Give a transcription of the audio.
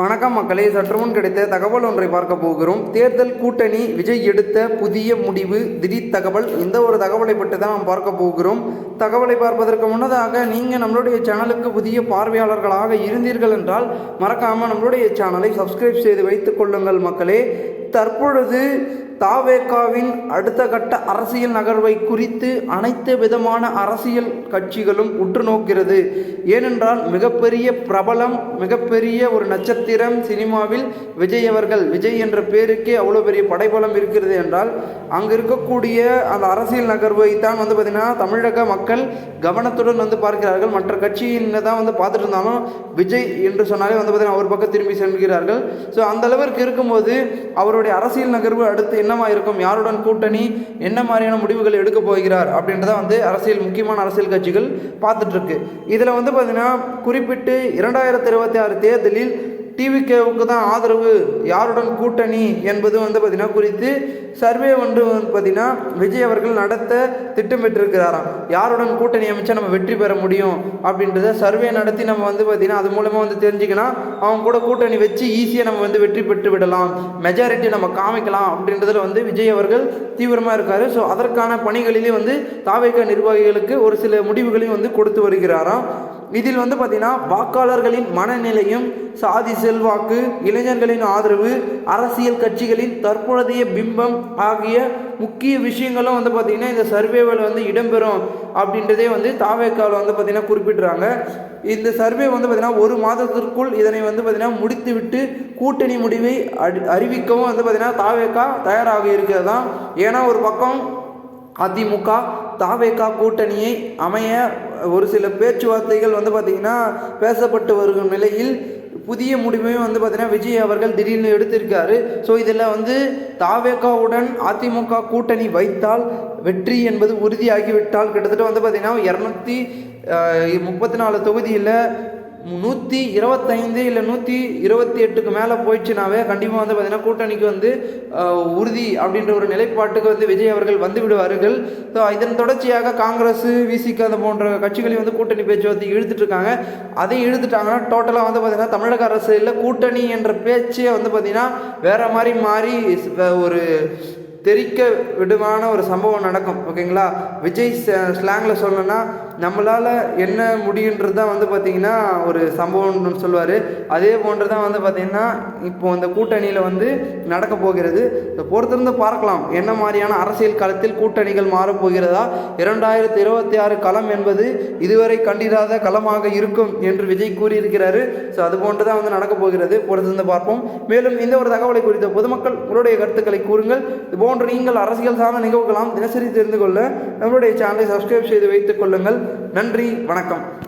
வணக்கம் மக்களே சற்று முன் கிடைத்த தகவல் ஒன்றை பார்க்க போகிறோம். தேர்தல் கூட்டணி விஜய் எடுத்த புதிய முடிவு திடீர் தகவல் இந்த ஒரு தகவலை பற்றி தான் நாம் பார்க்க போகிறோம். தகவலை பார்ப்பதற்கு முன்னதாக நீங்கள் நம்மளுடைய சேனலுக்கு புதிய பார்வையாளர்களாக இருந்தீர்கள் என்றால் மறக்காமல் நம்மளுடைய சேனலை சப்ஸ்கிரைப் செய்து வைத்துக் கொள்ளுங்கள் மக்களே. தற்பொழுது தாவேகாவின் அடுத்த கட்ட அரசியல் நகர்வை குறித்து அனைத்து விதமான அரசியல் கட்சிகளும் உற்று நோக்கிறது. ஏனென்றால் மிகப்பெரிய பிரபலம் மிகப்பெரிய ஒரு நட்சத்திரம் சினிமாவில் விஜய் அவர்கள். விஜய் என்ற பேருக்கே அவ்வளோ பெரிய படைபலம் இருக்கிறது என்றால் அங்கு இருக்கக்கூடிய அந்த அரசியல் நகர்வை தான் வந்து பார்த்திங்கன்னா தமிழக மக்கள் கவனத்துடன் வந்து பார்க்கிறார்கள். மற்ற கட்சியின தான் வந்து பார்த்துட்டு இருந்தாலும் விஜய் என்று சொன்னாலே வந்து பார்த்திங்கன்னா ஒரு பக்கம் திரும்பி செல்கிறார்கள். ஸோ அந்த அளவிற்கு இருக்கும்போது அவருடைய அரசியல் நகர்வு அடுத்து என்னவா இருக்கும் யாருடன் கூட்டணி? என்ன மாதிரியான முடிவுகள் எடுக்க போகிறார்? அப்படின்றத வந்து அரசியல் முக்கியமான அரசியல் கட்சிகள் பார்த்துட்டு இருக்கு. இதில் வந்து பார்த்தீங்கன்னா குறிப்பிட்டு இரண்டாயிரத்தி இருபத்தி ஆறு தேர்தலில் டிவிகேவுக்கு தான் ஆதரவு யாருடன் கூட்டணி என்பது வந்து பார்த்திங்கன்னா குறித்து சர்வே ஒன்று வந்து பார்த்திங்கன்னா விஜய் அவர்கள் நடத்த திட்டமிட்டிருக்கிறாராம் யாருடன் கூட்டணி அமைச்சா நம்ம வெற்றி பெற முடியும் அப்படின்றத சர்வே நடத்தி நம்ம வந்து பார்த்திங்கன்னா அது மூலமாக வந்து தெரிஞ்சுக்கலாம் அவங்க கூட கூட்டணி வச்சு ஈஸியாக நம்ம வந்து வெற்றி பெற்று விடலாம். மெஜாரிட்டி நம்ம காமிக்கலாம் அப்படின்றதில் வந்து விஜய் அவர்கள் தீவிரமாக இருக்கார். ஸோ அதற்கான பணிகளிலே வந்து தாவேக நிர்வாகிகளுக்கு ஒரு சில முடிவுகளையும் வந்து கொடுத்து வருகிறாராம். இதில் வந்து பார்த்திங்கன்னா வாக்காளர்களின் மனநிலையும் சாதி செல்வாக்கு இளைஞர்களின் ஆதரவு அரசியல் கட்சிகளின் தற்பொழுதைய பிம்பம் ஆகிய முக்கிய விஷயங்களும் வந்து பார்த்திங்கன்னா இந்த சர்வேவில் வந்து இடம்பெறும் அப்படின்றதே வந்து தாவேக்காவில் வந்து பார்த்திங்கன்னா குறிப்பிட்றாங்க. இந்த சர்வே வந்து பார்த்திங்கன்னா ஒரு மாதத்திற்குள் இதனை வந்து பார்த்திங்கன்னா முடித்துவிட்டு கூட்டணி முடிவை அடி அறிவிக்கவும் வந்து பார்த்திங்கன்னா தாவேக்கா தயாராக இருக்கிறது தான் ஏன்னா ஒரு பக்கம் அதிமுக தாவேக்கா கூட்டணியை அமைய ஒரு சில பேச்சுவார்த்தைகள் வந்து பார்த்திங்கன்னா பேசப்பட்டு வரும் நிலையில் புதிய முடிவையும் வந்து பார்த்திங்கன்னா விஜய் அவர்கள் திடீர்னு எடுத்திருக்காரு. ஸோ இதில் வந்து தாவேக்காவுடன் அதிமுக கூட்டணி வைத்தால் வெற்றி என்பது உறுதியாகிவிட்டால். கிட்டத்தட்ட வந்து பார்த்திங்கன்னா இரநூத்தி முப்பத்தி நாலு தொகுதியில் நூற்றி இருபத்தைந்து இல்லை நூற்றி இருபத்தி எட்டுக்கு மேலே போயிடுச்சுனாவே கண்டிப்பாக வந்து பார்த்திங்கன்னா கூட்டணிக்கு வந்து உறுதி அப்படின்ற ஒரு நிலைப்பாட்டுக்கு வந்து விஜய் அவர்கள் வந்து விடுவார்கள். ஸோ இதன் தொடர்ச்சியாக காங்கிரஸ் விசிக அந்த போன்ற கட்சிகளையும் வந்து கூட்டணி பேச்சுவார்த்தை இழுத்துட்ருக்காங்க அதை இழுத்துட்டாங்கன்னா டோட்டலாக வந்து பார்த்திங்கன்னா தமிழக அரசியலில் கூட்டணி என்ற பேச்சே வந்து பார்த்திங்கன்னா வேறு மாதிரி மாறி ஒரு தெரிக்க விடுமான ஒரு சம்பவம் நடக்கும். ஓகேங்களா? விஜய் ஸ்லாங்கில் சொல்லணும்னா நம்மளால் என்ன முடியுன்றது தான் வந்து பார்த்திங்கன்னா ஒரு சம்பவம்னு சொல்லுவார். அதே போன்று தான் வந்து பார்த்திங்கன்னா இப்போ அந்த கூட்டணியில் வந்து நடக்க போகிறது. இதை பொறுத்திருந்து பார்க்கலாம். என்ன மாதிரியான அரசியல் களத்தில் கூட்டணிகள் மாறப் போகிறதா? இரண்டாயிரத்தி இருபத்தி ஆறு களம் என்பது இதுவரை கண்டிராத களமாக இருக்கும் என்று விஜய் கூறியிருக்கிறாரு. ஸோ அது போன்று தான் வந்து நடக்க போகிறது. பொறுத்திருந்து பார்ப்போம். மேலும் இந்த ஒரு தகவலை குறித்த பொதுமக்கள் உங்களுடைய கருத்துக்களை கூறுங்கள். இது போன்று நீங்கள் அரசியல் சார்ந்த நிகழ்வுகளாம் தினசரி தெரிந்து கொள்ள நம்மளுடைய சேனலை சப்ஸ்கிரைப் செய்து வைத்துக் கொள்ளுங்கள். நன்றி வணக்கம்.